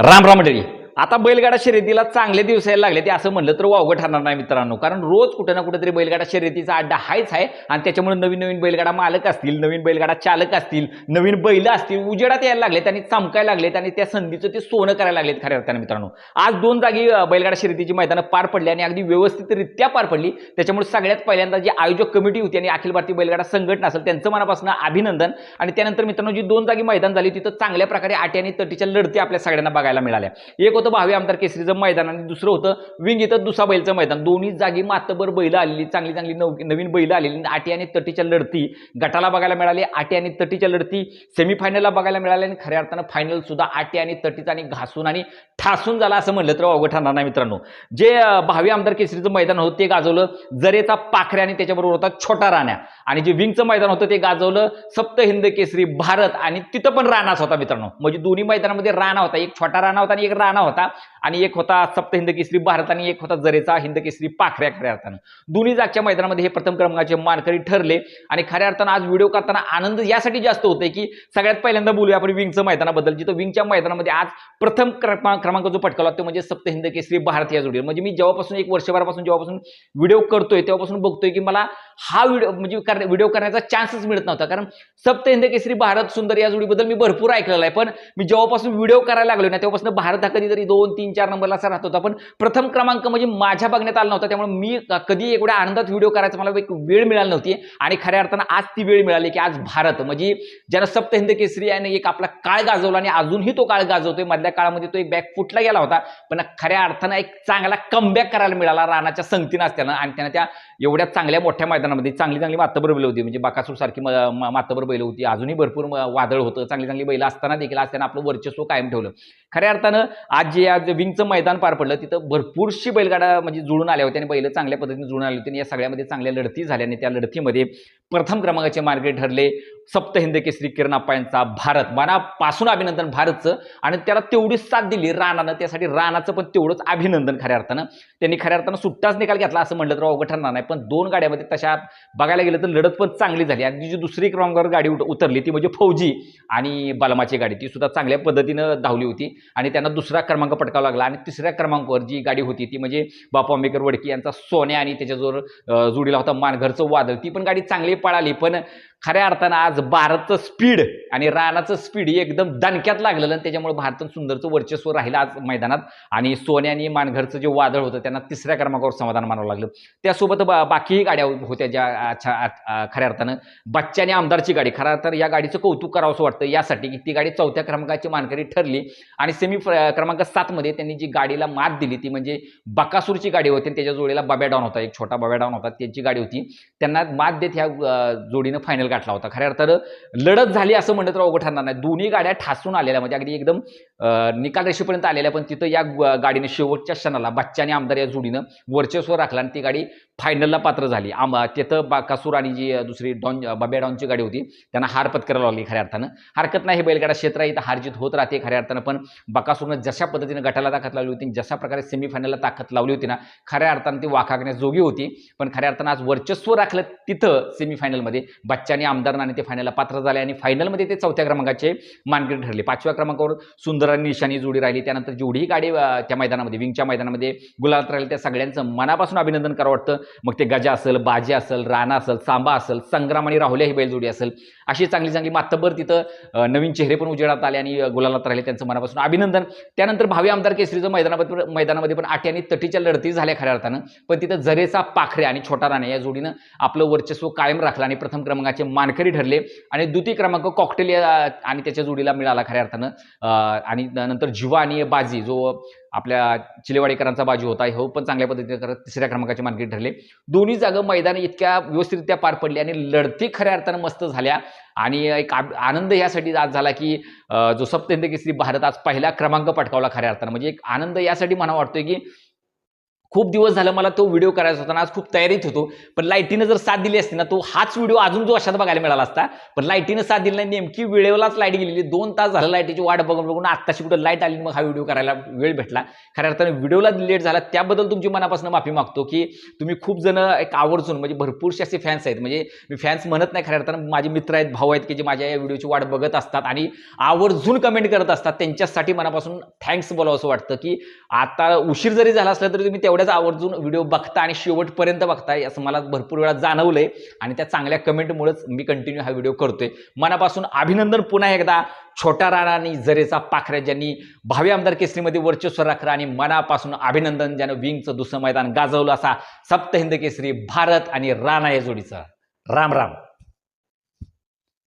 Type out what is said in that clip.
राम राम मंडळी. आता बैलगाडा शर्यतीला चांगले दिवस यायला लागले ते असं म्हणलं तर वावगं ठरणार नाही मित्रांनो. कारण रोज कुठे ना कुठेतरी बैलगाडा शर्यतीचा अड्डा हायच आहे आणि त्याच्यामुळे नवीन नवीन बैलगाडा मालक असतील नवीन बैलगाडा चालक असतील नवीन बैल असतील उजेडात यायला लागलेत आणि चमकायला लागलेत आणि त्या संधीचं ते सोनं करायला लागलेत खऱ्या अर्थाने मित्रांनो. आज दोन जागी बैलगाडा शर्यतीची मैदानं पार पडली आणि अगदी व्यवस्थितरित्या पार पडली. त्याच्यामुळे सगळ्यात पहिल्यांदा जी आयोजक कमिटी होती आणि अखिल भारतीय बैलगाडा संघटना असेल त्यांचं मनापासून अभिनंदन. आणि त्यानंतर मित्रांनो जी दोन जागी मैदान झाली तिथं चांगल्या प्रकारे आटी आणि तटीच्या लढती आपल्या सगळ्यांना बघायला मिळाल्या. एक होतं भावी आमदार केसरीचं मैदान आणि दुसरं होतं विंग इथं दुसरा बैलचं मैदान. दोन्ही जागी मातबर बैल आलेली चांगली चांगली नव नवीन बैल आलेली. आणि आटी आणि तटीच्या लढती गटाला बघायला मिळाली. आटी आणि तटीच्या लढती सेमीफायनलला बघायला मिळाली आणि खऱ्या अर्थानं फायनल सुद्धा आटी आणि तटीचा आणि घासून आणि ठासून झाला असं म्हणलं तर अवघड ठरणार नाही मित्रांनो. जे भावी आमदार केसरीचं मैदान होतं ते गाजवलं जरेचा पाखऱ्या आणि त्याच्याबरोबर होता छोटा राण्या. आणि जे विंगचं मैदान होतं ते गाजवलं सप्त हिंद केसरी भारत आणि तिथं पण राणाच होता मित्रांनो. म्हणजे दोन्ही मैदानामध्ये राणा होता. एक छोटा राणा होता आणि एक राणा होता. आणि एक होता सप्त हिंद केसरी भारत आणि एक होता जरेचा हिंद केसरी पाखऱ्या खऱ्या अर्थानं. दोन्ही जागच्या मैदानामध्ये हे प्रथम क्रमांकाचे मानकरी ठरले. आणि खऱ्या अर्थानं आज व्हिडिओ करताना आनंद यासाठी जास्त होतोय की सगळ्यात पहिल्यांदा बोलूया आपण विंगचं मैदानाबद्दल. जिथं विंगच्या मैदानामध्ये आज प्रथम क्रमांक क्रमांक जो पटकावला तो म्हणजे सप्त हिंद केसरी भारत या जोडीवर. म्हणजे मी जेव्हापासून एक वर्षभरापासून जेव्हापासून व्हिडिओ करतोय तेव्हापासून बघतोय की मला हा व्हिडिओ म्हणजे व्हिडिओ करण्याचा चान्सच मिळत नव्हता. कारण सप्त हिंद केसरी भारत सुंदर या जोडीबद्दल मी भरपूर ऐकलेला आहे. पण मी जेव्हापासून व्हिडिओ करायला लागलो ना तेव्हापासून भारत हा कधीतरी दोन तीन चार नंबरला असा राहत होता. पण प्रथम क्रमांक म्हणजे माझ्या बघण्यात आला नव्हता. त्यामुळे मी कधी एवढ्या आनंदात व्हिडिओ करायचा मला एक वेळ मिळाली नव्हती. आणि खऱ्या अर्थानं आज ती वेळ मिळाली की आज भारत म्हणजे ज्यानं सप्त हिंद केसरी याने एक आपला काळ गाजवला आणि अजूनही तो काळ गाजवतोय. मधल्या काळामध्ये तो एक बॅक फुटला गेला होता. पण खऱ्या अर्थानं एक चांगला कमबॅक करायला मिळाला रानाच्या संगतीनं असताना. आणि त्यानं त्या एवढ्या चांगल्या मोठ्या मैदानामध्ये चांगली चांगली मातबर बैल होती. म्हणजे बाकासूर सारखी मातबर बैल होती. अजूनही भरपूर वादळ होतं. चांगली चांगली बैल असताना देखील आज आपलं वर्चस्व कायम ठेवलं. खऱ्या अर्थानं आज जे आज विंगचं मैदान पार पडलं तिथं भरपूरशी बैलगाडा म्हणजे जुळून आल्या होत्या आणि बैल चांगल्या पद्धतीने जुळून आली होती आणि या सगळ्यामध्ये चांगल्या लढती झाल्या आणि त्या लढतीमध्ये प्रथम क्रमांकाचे मार्गे ठरले सप्त हिंद केसरी किरण अप्पा यांचा भारत. मनापासून अभिनंदन भारतचं आणि त्याला तेवढी साथ दिली राणानं. त्यासाठी राणाचं पण तेवढंच अभिनंदन खऱ्या अर्थानं. त्यांनी खऱ्या अर्थानं सुट्टाच निकाल घेतला असं म्हटलं तर अवघड ठरणार नाही. पण दोन गाड्यामध्ये तशा बघायला गेलं तर लढत पण चांगली झाली. आणि जी दुसरी क्रमांकावर गाडी उत- उतरली ती म्हणजे फौजी आणि बलमाची गाडी. ती सुद्धा चांगल्या पद्धतीनं धावली होती आणि त्यांना दुसरा क्रमांक पटकावा लागला. आणि तिसऱ्या क्रमांकावर जी गाडी होती ती म्हणजे बापू आंबेकर वडकी यांचा सोन्या आणि त्याच्याजवळ जोडीला होता मानघरचं वादळ. ती पण गाडी चांगली पळाली. पण खऱ्या अर्थानं आज भारतचं स्पीड आणि राणाचं स्पीड एकदम दणक्यात लागलेलं आणि त्याच्यामुळे भारतात सुंदरचं वर्चस्व राहिलं आज मैदानात. आणि सोने आणि मानघरचं जे वादळ होतं त्यांना तिसऱ्या क्रमांकावर समाधान मानावं लागलं. त्यासोबत बा- बाकीही गाड्या होत्या ज्या खऱ्या अर्थानं बच्चा आणि आमदारची गाडी. खऱ्या अर्थानं या गाडीचं कौतुक करावंसं वाटतं. यासाठी की ती गाडी चौथ्या क्रमांकाची मानकरी ठरली. आणि सेमी क्रमांक सातमध्ये त्यांनी जी गाडीला मात दिली ती म्हणजे बकासूरची गाडी होती आणि त्याच्या जोडीला बाब्या डाऊन होता. एक छोटा बाब्या डाऊन होता त्यांची गाडी होती. त्यांना मात देत ह्या जोडीनं फायनल गाठला होता. खऱ्या अर्थानं लढत झाली असं म्हणत तर अवघड ठरणार नाही दोन्ही गाड्या ठासून आलेल्या म्हणजे अगदी एकदम निकाल रेषेपर्यंत आलेल्या पण तिथं या गाडीने शेवटच्या क्षणाला बच्चा आणि आमदार या जोडीनं वर्चस्व राखलं आणि ती गाडी फायनलला पात्र झाली. आम तिथं बाकासूर आणि जी दुसरी डॉन बाब्या डॉनची गाडी होती त्यांना हार पत्करायला लागली खऱ्या अर्थानं. हरकत नाही हे बैलगाडा क्षेत्र आहे इथं हारजीत होत राहते खऱ्या अर्थानं पण बकासूरनं जशा पद्धतीनं गटाला ताकद लावली होती जशा प्रकारे सेमीफायनलला ताकद लावली होती ना खऱ्या अर्थानं ती वाखागण्याजोगी होती. पण खऱ्या अर्थानं आज वर्चस्व राखलं तिथं सेमीफायनलमध्ये बच्चा आमदार नाणे ते फायनलला पात्र झाले आणि फायनलमध्ये ते चौथ्या क्रमांकाचे मानकरी ठरले. पाचव्या क्रमांकावर सुंदर आणि निशाणी जोडी राहिली. त्यानंतर जेवढीही गाडी त्या मैदानामध्ये विंगच्या मैदानामध्ये गुलाबात राहिली त्या सगळ्यांचं मनापासून अभिनंदन करावं वाटतं. मग ते गजा असेल बाजी असेल राणा असेल सांबा असेल संग्राम आणि राहुल्या ही बैलजोडी असेल अशी चांगली चांगली मातब्बर तिथं नवीन चेहरे पण उजेडात आले आणि अं, गुलालात राहिले त्यांचं मनापासून अभिनंदन. त्यानंतर भावी आमदार केसरीचं मैदानामध्ये मैदानामध्ये पण आठी आणि तटीच्या लढती झाल्या खऱ्या अर्थानं. पण तिथं जरेचा पाखरे आणि छोटा राणे या जोडीनं आपलं वर्चस्व कायम राखलं आणि प्रथम क्रमांकाचे मानकरी ठरले आणि द्वितीय क्रमांक कॉकटेल आणि त्याच्या जोडीला मिळाला खऱ्या अर्थानं. आणि नंतर जिवा आणि बाजी जो आपल्या चिलेवाडीकरांचा बाजी होता हो पण चांगल्या पद्धतीने करत तिसऱ्या क्रमांकाची मानकरी ठरले. दोन्ही जागा मैदान इतक्या व्यवस्थितरित्या पार पडली आणि लढती खऱ्या अर्थानं मस्त झाल्या. आणि एक आनंद यासाठी आज झाला की जो सप्तहिंद केसरी भारत आज पहिला क्रमांक पटकावला खऱ्या अर्थानं. म्हणजे एक आनंद यासाठी मला वाटतोय की खूप दिवस झालं मला तो व्हिडिओ करायचा होता ना आज खूप तयारीत होतो. पण लाईटीनं जर साथ दिली असती ना तो हाच व्हिडिओ अजून जो अशात बघायला मिळाला असता. पण लाईटीनं साथ दिली नाही नेमकी वेळेलाच लाइट गेलेली. दोन तास झालं लाईटीची वाट बघून बघून आत्ताशी कुठं लाइट आली मग हा व्हिडिओ करायला वेळ भेटला. खऱ्या अर्थाने व्हिडिओला लेट झाला. त्याबद्दल तुमची मनापासून माफी मागतो की तुम्ही खूप जण एक आवर्जून म्हणजे भरपूरसे असे फॅन्स आहेत. म्हणजे मी फॅन्स म्हणत नाही खऱ्या अर्थानं माझे मित्र आहेत भाऊ आहेत की जे माझ्या या व्हिडिओची वाट बघत असतात आणि आवर्जून कमेंट करत असतात. त्यांच्यासाठी मनापासून थँक्स बोलावं असं वाटतं की आता उशीर जरी झाला असला तरी तुम्ही तेवढ्याच आवर्जून व्हिडिओ बघता आणि शेवटपर्यंत बघताय असं मला भरपूर वेळा जाणवलंय आणि त्या चांगल्या कमेंटमुळेच मी कंटिन्यू हा व्हिडिओ करतोय. मनापासून अभिनंदन पुन्हा एकदा. छोटा राणा आणि जरेचा पाखऱ्या ज्यांनी भावी आमदार केसरीमध्ये वर्चस्व राखलं आणि मनापासून अभिनंदन ज्यानं विंगचं दुसरं मैदान गाजवलं असा सप्त हिंद केसरी भारत आणि राणा या जोडीचं. राम राम.